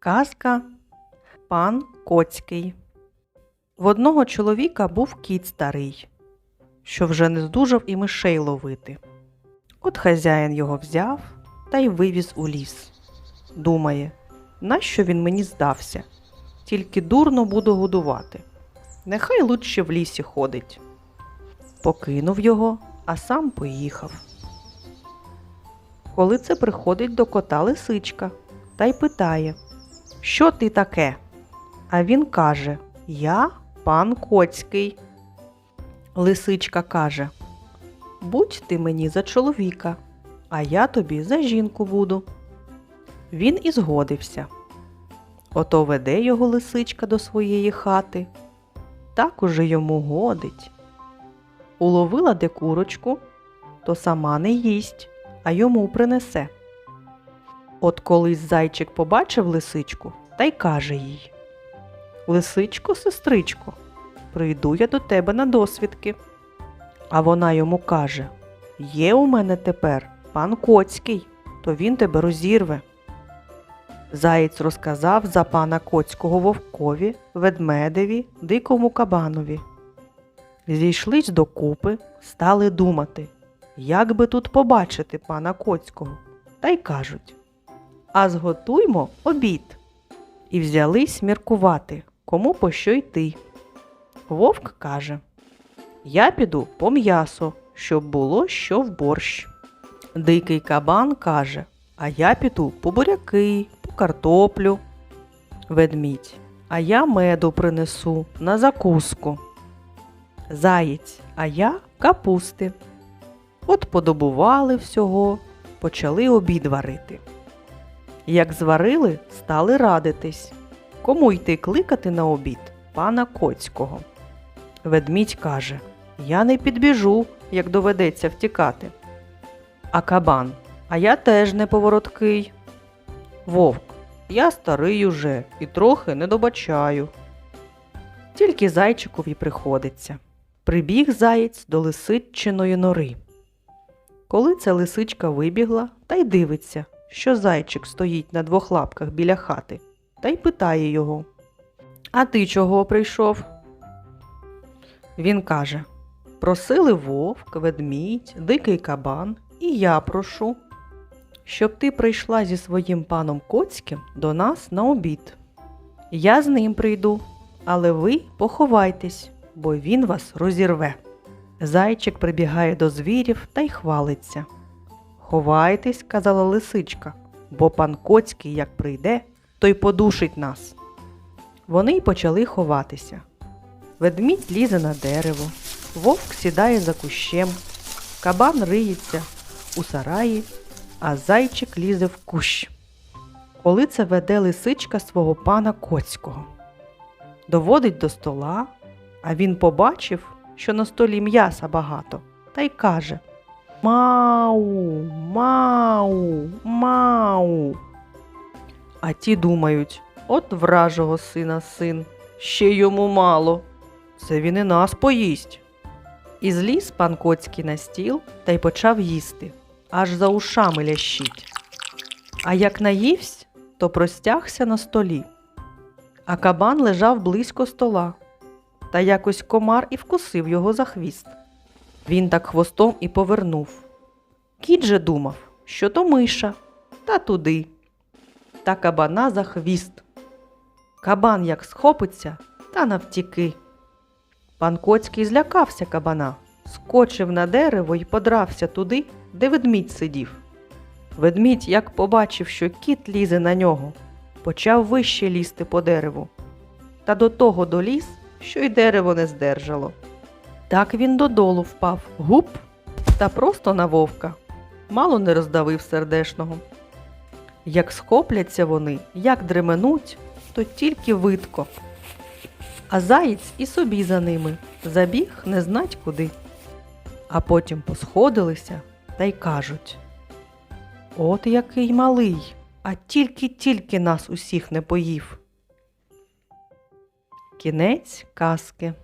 Казка Пан Коцький. В одного чоловіка був кіт старий, що вже не здужав і мишей ловити. От хазяїн його взяв та й вивіз у ліс. Думає, нащо він мені здався? Тільки дурно буду годувати. Нехай лучше в лісі ходить. Покинув його, а сам поїхав. Коли це приходить до кота лисичка та й питає, що ти таке? А він каже: Я пан Коцький. Лисичка каже: Будь ти мені за чоловіка, а я тобі за жінку буду. Він і згодився. Ото веде його лисичка до своєї хати. Так уже йому годить. Уловила де курочку, то сама не їсть, а йому принесе. От колись зайчик побачив лисичку та й каже їй: Лисичко, сестричко, прийду я до тебе на досвідки. А вона йому каже: Є у мене тепер пан Коцький, то він тебе розірве. Заєць розказав за пана Коцького вовкові, ведмедеві, дикому кабанові. Зійшлись докупи, стали думати, як би тут побачити пана Коцького, та й кажуть А зготуймо обід. І взялись міркувати, кому по що йти. Вовк каже Я піду по м'ясо, щоб було що в борщ. Дикий кабан каже А я піду по буряки, по картоплю. Ведмідь, а я меду принесу на закуску. Заєць, а я капусти. От подобували всього, почали обід варити. Як зварили, стали радитись, кому йти кликати на обід пана Коцького. Ведмідь каже Я не підбіжу, як доведеться втікати. А кабан, а я теж не повороткий. Вовк, я старий уже і трохи не добачаю. Тільки зайчикові приходиться. Прибіг заєць до лисичиної нори. Коли ця лисичка вибігла, та й дивиться, що зайчик стоїть на двох лапках біля хати, та й питає його А ти чого прийшов? Він каже Просили вовк, ведмідь, дикий кабан, і я прошу, щоб ти прийшла зі своїм паном Коцьким до нас на обід. Я з ним прийду, але ви поховайтесь, бо він вас розірве. Зайчик прибігає до звірів та й хвалиться. Ховайтесь, казала лисичка, бо пан Коцький, як прийде, то й подушить нас. Вони й почали ховатися. Ведмідь лізе на дерево, вовк сідає за кущем, кабан риється у сараї, а зайчик лізе в кущ. Коли це веде лисичка свого пана Коцького. Доводить до стола, а він побачив, що на столі м'яса багато, та й каже Мау, мау, мау. А ті думають от вражого сина син, ще йому мало. Це він і нас поїсть. І зліз пан Коцький на стіл та й почав їсти, аж за ушами лящить. А як наївсь, то простягся на столі. А кабан лежав близько стола, та якось комар і вкусив його за хвіст. Він так хвостом і повернув. Кіт же думав, що то миша, та туди. Та кабана за хвіст. Кабан як схопиться, та навтіки. Пан Коцький злякався кабана, скочив на дерево й подрався туди, де ведмідь сидів. Ведмідь, як побачив, що кіт лізе на нього, почав вище лізти по дереву. Та до того доліз, що й дерево не здержало. Так він додолу впав, гуп, та просто на вовка. Мало не роздавив сердешного. Як схопляться вони, як дременуть, то тільки видко. А заєць і собі за ними забіг не знать куди. А потім посходилися та й кажуть От який малий, а тільки-тільки нас усіх не поїв. Кінець казки.